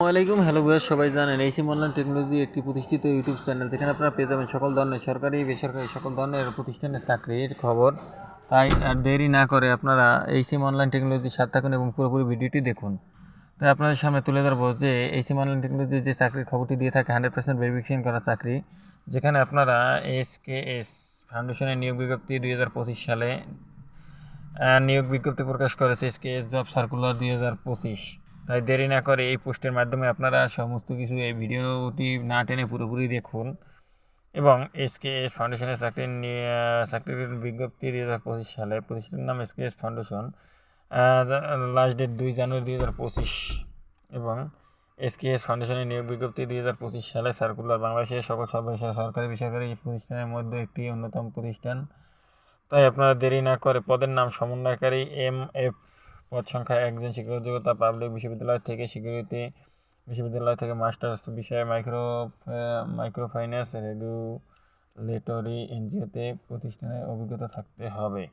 আসসালামাইকুম হ্যালো বয়স সবাই জানেন এইসি অনলাইন টেকনোলজি একটি প্রতিষ্ঠিত ইউটিউব চ্যানেল যেখানে আপনারা পেয়ে যাবেন সকল ধরনের সরকারি, বেসরকারি সকল ধরনের প্রতিষ্ঠানের চাকরির খবর। তাই আর দেরি না করে আপনারা এইসিম অনলাইন টেকনোলজির সাথে থাকুন এবং পুরোপুরি ভিডিওটি দেখুন। তাই আপনাদের সামনে তুলে ধরবো যে এইসিম অনলাইন টেকনোলজি যে চাকরির খবরটি দিয়ে থাকে হান্ড্রেড পার্সেন্ট ভেরিফিকেশন করা চাকরি, যেখানে আপনারা এস কে এস ফাউন্ডেশনের নিয়োগ বিজ্ঞপ্তি দুই হাজার পঁচিশ সালে নিয়োগ বিজ্ঞপ্তি প্রকাশ করেছে S K S job circular দুই হাজার পঁচিশ। তাই দেরি না করে এই পোস্টের মাধ্যমে আপনারা সমস্ত কিছু এই ভিডিওটি না টেনে পুরোপুরি দেখুন এবং এস কে এস ফাউন্ডেশনের আহ, চাকরির বিজ্ঞপ্তি দুই হাজার পঁচিশ সালে প্রতিষ্ঠানের নাম S K S foundation last date দুই জানুয়ারি দুই হাজার পঁচিশ এবং এস কে এস ফাউন্ডেশনের নিয়োগ বিজ্ঞপ্তি দুই হাজার পঁচিশ সালে সার্কুলার বাংলাদেশের সকল সব সরকারি বেসরকারি প্রতিষ্ঠানের মধ্যে একটি অন্যতম প্রতিষ্ঠান। তাই আপনারা দেরি না করে পদের নাম সমন্বয়কারী এম এফ পদ সংখ্যা একজন শিক্ষক যোগ্যতা পাবলিক বিশ্ববিদ্যালয় থেকে স্বীকৃতি বিশ্ববিদ্যালয় থেকে মাস্টার্স বিষয়ে মাইক্রো মাইক্রো ফাইন্যান্স রেগুলেটরি, এনজিওতে প্রতিষ্ঠানের অভিজ্ঞতা থাকতে হবে।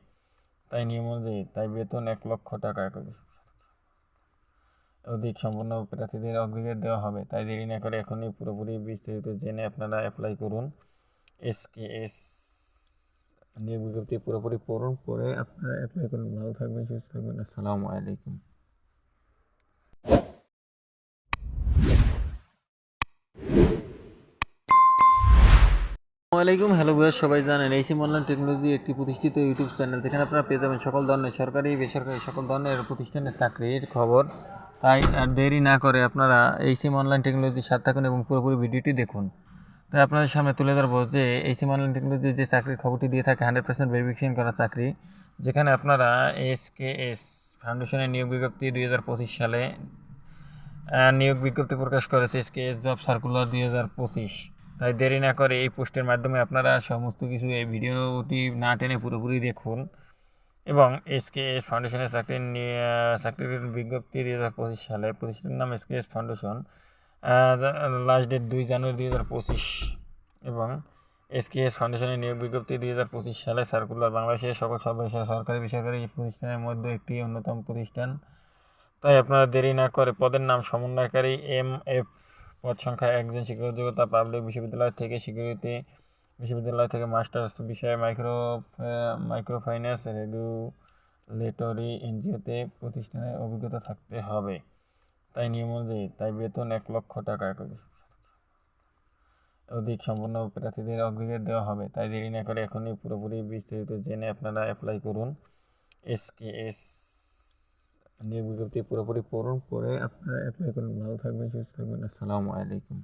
তাই নিয়ম অনুযায়ী, তাই বেতন এক লক্ষ টাকা অধিক সম্পন্ন প্রার্থীদের অগ্রাধিকার দেওয়া হবে। তাই দেরি না করে এখনই পুরোপুরি বিস্তারিত জেনে আপনারা অ্যাপ্লাই করুন। এস কে এস নিয়োগ বিজ্ঞপ্তি পুরোপুরি পড়ুন পরে আপনারা অ্যাপ্লাই করুন। ভালো থাকবেন, সুস্থ থাকবেন। আসসালামু আলাইকুম। আসসালামাইকুম হ্যালো বয়স সবাই জানেন এইসিম অনলাইন টেকনোলজি একটি প্রতিষ্ঠিত ইউটিউব চ্যানেল যেখানে আপনারা পেয়ে যাবেন সকল ধরনের সরকারি, বেসরকারি সকল ধরনের প্রতিষ্ঠানের চাকরির খবর। তাই আর দেরি না করে আপনারা এইসিম অনলাইন টেকনোলজির সাথে থাকুন এবং পুরোপুরি ভিডিওটি দেখুন। তাই আপনাদের সামনে তুলে ধরবো যে এইসিম অনলাইন টেকনোলজির যে চাকরির খবরটি দিয়ে থাকে হান্ড্রেড পার্সেন্ট ভেরিফিকেশন করা চাকরি, যেখানে আপনারা এস কে এস ফাউন্ডেশনের নিয়োগ বিজ্ঞপ্তি দুই হাজার পঁচিশ সালে নিয়োগ বিজ্ঞপ্তি প্রকাশ করেছে S K S job circular দুই হাজার পঁচিশ। তাই দেরি না করে এই পোস্টের মাধ্যমে আপনারা সমস্ত কিছু এই ভিডিওটি না টেনে পুরোপুরি দেখুন এবং এস কে এস ফাউন্ডেশনের চাকরির নি- চাকরির বিজ্ঞপ্তি দুই হাজার পঁচিশ সালে প্রতিষ্ঠানের নাম S K S foundation last date দুই জানুয়ারি দুই হাজার পঁচিশ এবং এসকেএস ফাউন্ডেশনের নিয়োগ বিজ্ঞপ্তি দুই হাজার পঁচিশ সালে সার্কুলার বাংলাদেশের সকল সব সরকারি বেসরকারি প্রতিষ্ঠানের মধ্যে একটি অন্যতম প্রতিষ্ঠান। তাই আপনারা দেরি না করে পদের নাম সমন্বয়কারী এম এফ পদ সংখ্যা একজন শিক্ষক যোগ্যতা পাবলিক বিশ্ববিদ্যালয় থেকে স্বীকৃতি বিশ্ববিদ্যালয় থেকে মাস্টার্স বিষয়ে মাইক্রো মাইক্রো ফাইন্যান্স রেগুলেটরি এনজিওতে প্রতিষ্ঠানের অভিজ্ঞতা থাকতে হবে। তাই নিয়ম অনুযায়ী, তাই বেতন এক লক্ষ টাকা অধিক সম্পন্ন প্রার্থীদের অগ্রাধিকার দেওয়া হবে, তাই দেরি না করে এখনই পুরোপুরি বিস্তারিত জেনে আপনারা অ্যাপ্লাই করুন। এস কে এস নিয়োগ বিজ্ঞপ্তি পুরোপুরি পড়ুন, পরে আপনারা অ্যাপ্লাই করুন। ভালো থাকবেন, সুস্থ থাকবেন। আসসালামু আলাইকুম।